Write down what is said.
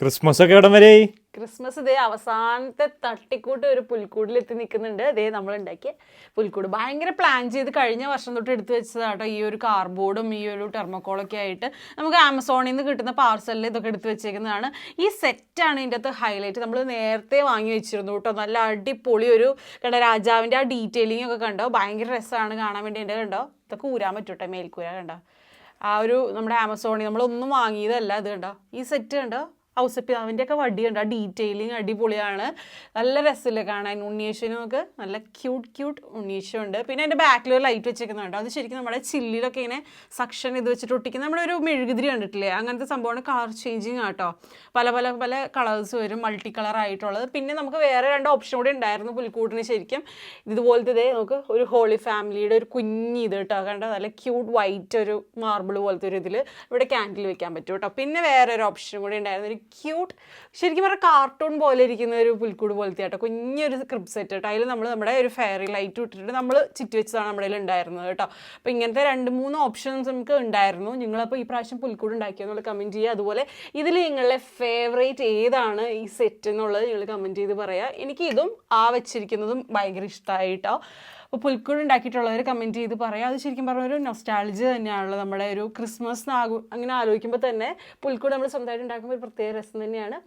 Christmas ഒക്കെ ഇടം വരെ? ക്രിസ്മസ് ഇതേ അവസാനത്തെ തട്ടിക്കൂട്ട് ഒരു പുൽക്കൂടിൽ എത്തി നിൽക്കുന്നുണ്ട്. അതേ നമ്മൾ ഉണ്ടാക്കിയ പുൽക്കൂട്. ഭയങ്കര പ്ലാൻ ചെയ്ത് കഴിഞ്ഞ വർഷം തൊട്ട് എടുത്തു വെച്ചതാട്ടോ ഈ ഒരു കാർബോർഡും ഈ ഒരു ടെർമോക്കോളൊക്കെ ആയിട്ട്. നമുക്ക് ആമസോണിൽ നിന്ന് കിട്ടുന്ന പാർസലിൽ ഇതൊക്കെ എടുത്തു വെച്ചേക്കുന്നതാണ്. ഈ സെറ്റാണ് ഇതിന്റെ അകത്ത് ഹൈലൈറ്റ് നമ്മൾ നേരത്തെ വാങ്ങി വെച്ചിരുന്നു കേട്ടോ. നല്ല അടിപൊളി ഒരു കണ്ട രാജാവിന്റെ ആ ഡീറ്റെയിലിംഗ് ഒക്കെ കണ്ടോ? ഭയങ്കര രസമാണ് കാണാൻ വേണ്ടി. എന്റെ കണ്ടോ? ഇതൊക്കെ ഊരാൻ പറ്റൂട്ടെ മേൽക്കൂര കണ്ടോ? ആ ഒരു നമ്മുടെ ആമസോണിൽ നമ്മളൊന്നും വാങ്ങിയതല്ല. ഇത് കണ്ടോ? ഈ സെറ്റ് കണ്ടോ? ഔസപ്പിതാവിന്റെ ഒക്കെ വടിയുണ്ട്. ആ ഡീറ്റെയിലിങ് അടിപൊളിയാണ്. നല്ല രസമില്ല കാണാൻ. ഉണ്ണീശ്വരൻ നമുക്ക് നല്ല ക്യൂട്ട് ക്യൂട്ട് ഉണ്ണിയേശുണ്ട് പിന്നെ അതിന്റെ ബാക്കിൽ ഒരു ലൈറ്റ് വെച്ചേക്കുന്നുണ്ട്. അത് ശരിക്കും നമ്മുടെ ചില്ലിലൊക്കെ ഇങ്ങനെ സക്ഷൻ ഇത് വെച്ചിട്ട് ഒട്ടിക്കുന്ന നമ്മുടെ ഒരു മെഴുകുതിരി കണ്ടിട്ടില്ലേ? അങ്ങനത്തെ സംഭവമാണ് കളർ ചേഞ്ചിങ് ആട്ടോ. പല പല പല കളേഴ്സ് വരും. മൾട്ടി കളർ ആയിട്ടുള്ളത്. പിന്നെ നമുക്ക് വേറെ രണ്ട് ഓപ്ഷൻ കൂടി ഉണ്ടായിരുന്നു പുൽക്കൂട്ടിന് ശരിക്കും. ഇതുപോലത്തെ ഇതേ നമുക്ക് ഒരു ഹോളി ഫാമിലിയുടെ ഒരു കുഞ്ഞി ഇത് കേട്ടോ. കണ്ട? നല്ല ക്യൂട്ട് വൈറ്റ് ഒരു മാർബിൾ പോലത്തെ ഒരു ഇതിൽ ഇവിടെ ക്യാൻഡിൽ വെക്കാൻ പറ്റും കേട്ടോ. പിന്നെ വേറെ ഒരു ഓപ്ഷൻ കൂടി ഉണ്ടായിരുന്നു. ഒരു ക്യൂട്ട് ശരിക്കും പറഞ്ഞാൽ കാർട്ടൂൺ പോലെ ഇരിക്കുന്ന ഒരു പുൽക്കൂട് പോലത്തെ കേട്ടോ കുഞ്ഞൊരു സ്ക്രിപ്റ്റ് സെറ്റ് കേട്ടോ അതിൽ നമ്മൾ നമ്മുടെ ഒരു ഫെയറി ലൈറ്റ് ഇട്ടിട്ട് നമ്മൾ ചുറ്റി വെച്ചതാണ് നമ്മുടെ കയ്യിൽ ഉണ്ടായിരുന്നത് കേട്ടോ. അപ്പോൾ ഇങ്ങനത്തെ രണ്ട് മൂന്ന് ഓപ്ഷൻസ് നമുക്ക് ഉണ്ടായിരുന്നു. നിങ്ങളപ്പോൾ ഈ പ്രാവശ്യം പുൽക്കൂട് ഉണ്ടാക്കിയെന്നുള്ള കമന്റ് ചെയ്യുക. അതുപോലെ ഇതിൽ നിങ്ങളുടെ ഫേവറേറ്റ് ഏതാണ് ഈ സെറ്റ് എന്നുള്ളത് നിങ്ങൾ കമന്റ് ചെയ്ത് പറയുക എനിക്ക് ഇതും ആ വെച്ചിരിക്കുന്നതും ഭയങ്കര ഇഷ്ടമായി കേട്ടോ അപ്പോൾ പുൽക്കൂട് ഉണ്ടാക്കിയിട്ടുള്ളവർ കമന്റ് ചെയ്ത് പറയാം. അത് ശരിക്കും പറഞ്ഞ ഒരു നൊസ്റ്റാളജി തന്നെയാണല്ലോ നമ്മുടെ ഒരു ക്രിസ്മസ് ആകും അങ്ങനെ ആലോചിക്കുമ്പോൾ തന്നെ പുൽക്കൂട് നമ്മൾ സ്വന്തമായിട്ട് ഉണ്ടാക്കുമ്പോൾ ഒരു പ്രത്യേക രസം തന്നെയാണ്.